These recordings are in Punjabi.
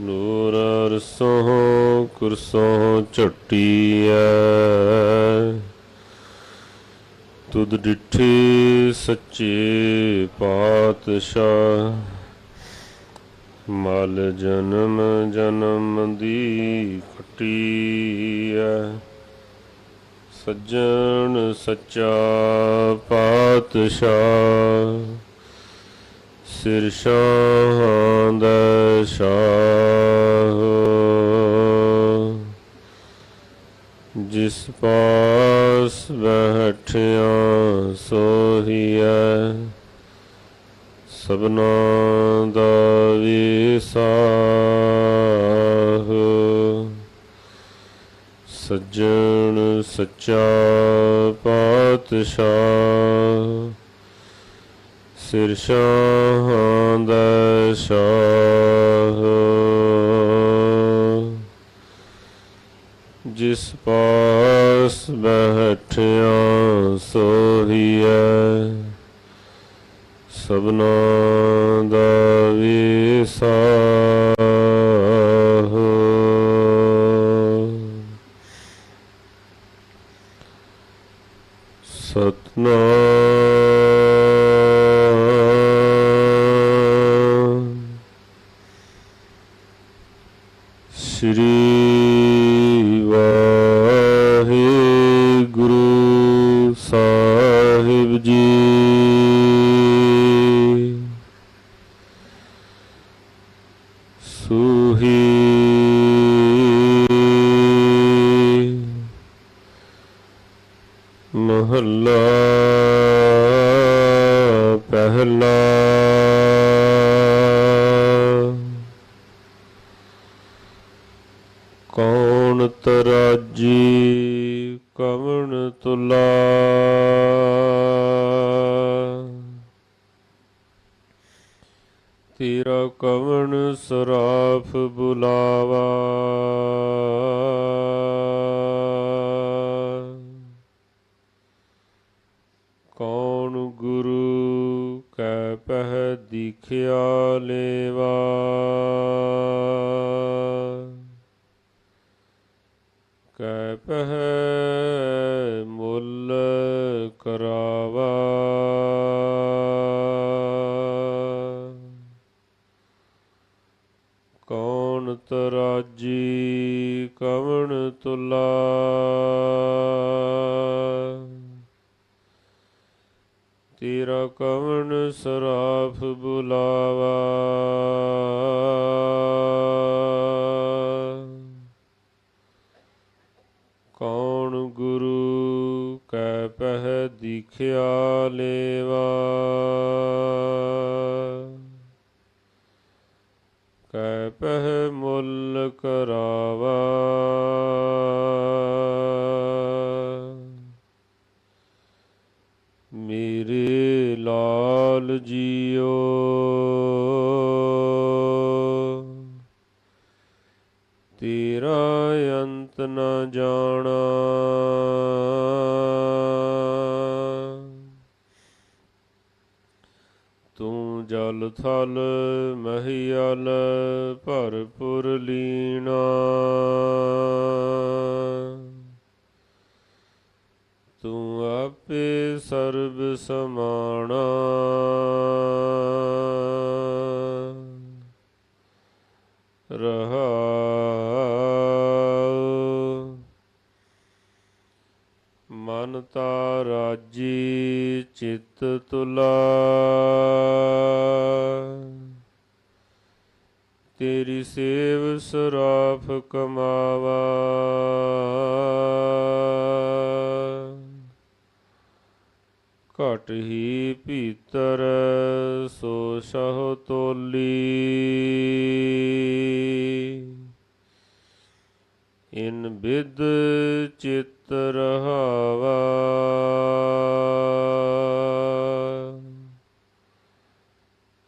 ਨੂਰ ਅਰਸੋਂ ਕੁਰਸੋਂ ਝਟੀਐ। ਤੁਧ ਡਿਠੀ ਸੱਚੇ ਪਾਤਸ਼ਾਹ, ਮਲ ਜਨਮ ਜਨਮ ਦੀ ਖਟੀਐ। ਸੱਜਣ ਸੱਚਾ ਪਾਤਸ਼ਾਹ ਸਿਰ ਸ਼ਾਹਾਂ ਸ਼ਾਹ। ਜਿਸ ਪਾਸ ਬੈਠਿਆ ਸੋਹੀਐ ਸਭਨਾ ਦਾ ਵਿਸਾਹ ਸੱਜਣ ਸੱਚਾ ਪਾਤਸ਼ਾਹ। ਸਿਰ ਸ਼ਾਹਾਂ ਦਾ ਸ਼ਾਹ। ਜਿਸ ਪਾਸ ਬੈਠਿਆ ਸੋਹੀਐ ਸਭਨਾ ਦਾ ਸ੍ਰੀ ਕੌਣ ਤਰਾਜੀ ਕਵਣ ਤੁਲਾ? ਤੇਰਾ ਕਵਣ ਸਰਾਫ ਬੁਲਾਵਾ? ਕੈ ਪਹਿ ਮੁੱਲ ਕਰਾਵਾ। ਕੌਣ ਤਰਾਜੀ ਕਵਣ ਤੁਲਾ। ਤੇਰਾ ਕਵਣ ਸਰਾਫ ਬੁਲਾਵਾ ਕੌਣ ਗੁਰੂ ਕੈ ਪਹਿ ਦਿਖਿਆ ਲੇਵਾ। ਕੈ ਪਹਿ ਮੁੱਲ ਕਰਾਵਾ। ਮੇਰੇ ਲਾਲ ਜੀ ਤੇਰਾ ਅੰਤ ਨ ਜਾਣਾ। ਤੂੰ ਜਲ ਥਲ ਮਹੀਅਲ ਭਰਪੁਰ ਲੀਣਾ। ਤੂੰ ਆਪੇ ਸਰਬ ਸਮਾਣਾ ਤਾ ਚਿਤ ਤੁਲਾ। ਤੇਰੀ ਸੇਵ ਸਰਾਫ ਕਮਾਵਾ। ਘਟ ਹੀ ਭੀਤਰ ਸੋ ਸਹੁ ਤੋਲੀ। ਇਨ ਬਿਦ ਚਿਤ ਰਹਾਵਾ।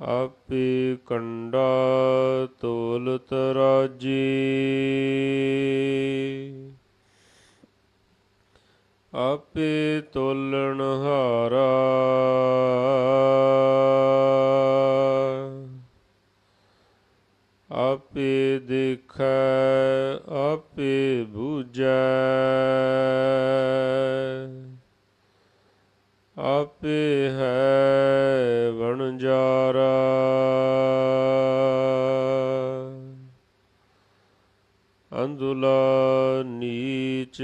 ਆਪੇ ਕੰਡਾ ਤੋਲਤ ਰਾਜੀ। ਆਪੇ ਤੋਲਣ ਹਾਰਾ ਆਪੇ ਦੇਖੈ ਆਪੇ ਬੂਝੈ। ਆਪੇ ਹੈ ਵਣਜਾਰਾ ਅੰਦੁਲਾ ਨੀਚ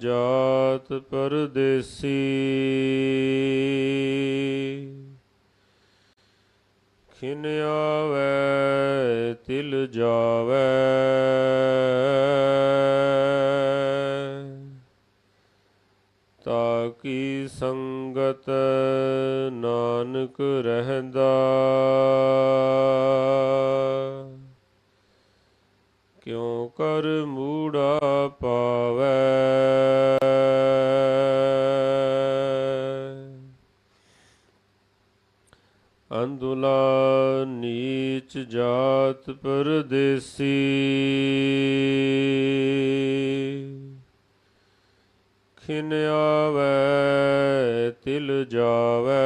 ਜਾਤ ਪਰਦੇਸੀ। ਖਿਨ ਆਵੈ ਤਿਲ ਜਾਵੈ। ਤਾਕੀ ਸੰਗਤ ਨਾਨਕ ਰਹਿੰਦਾ? ਕਿਉ ਕਰ ਮੂੜਾ ਪਾਵੈ? ਨੀਚ ਜਾਤ ਪਰਦੇਸੀ। ਖਿਨ ਆਵੈ ਤਿਲ ਜਾਵੈ।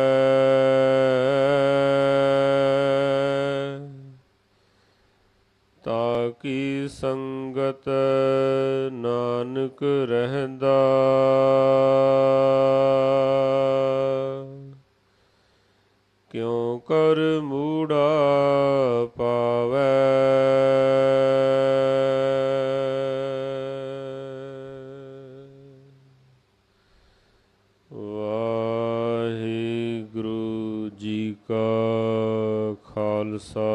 ਤਾਕੀ ਸੰਗਤ ਨਾਨਕ ਰਹਿੰਦਾ। ਕਿਉ ਕਰ ਮੂੜਾ ਪਾਵੈ। ਵਾਹਿਗੁਰੂ ਜੀ ਕਾ ਖਾਲਸਾ।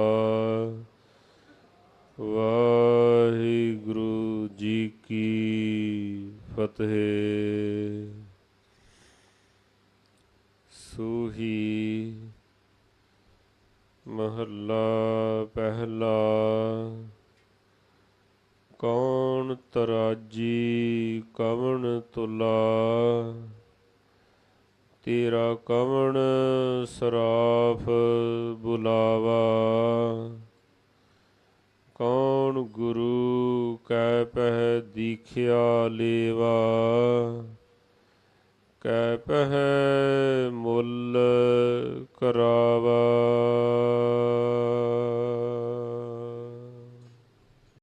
ਵਾਹਿਗੁਰੂ ਜੀ ਕੀ ਫਤਿਹ ਸੂਹੀ ਮਹੱਲਾ ਪਹਿਲਾ ਕੌਣ ਤਰਾਜੀ ਕਵਣ ਤੁਲਾ? ਤੇਰਾ ਕਵਣ ਸਰਾਫ ਬੁਲਾਵਾ? ਕੌਣ ਗੁਰੂ ਕੈ ਪਹਿ ਦੀਖਿਆ ਲੇਵਾ? ਕੈ ਪਹਿ ਮੁੱਲ ਕਰਾਵਾ?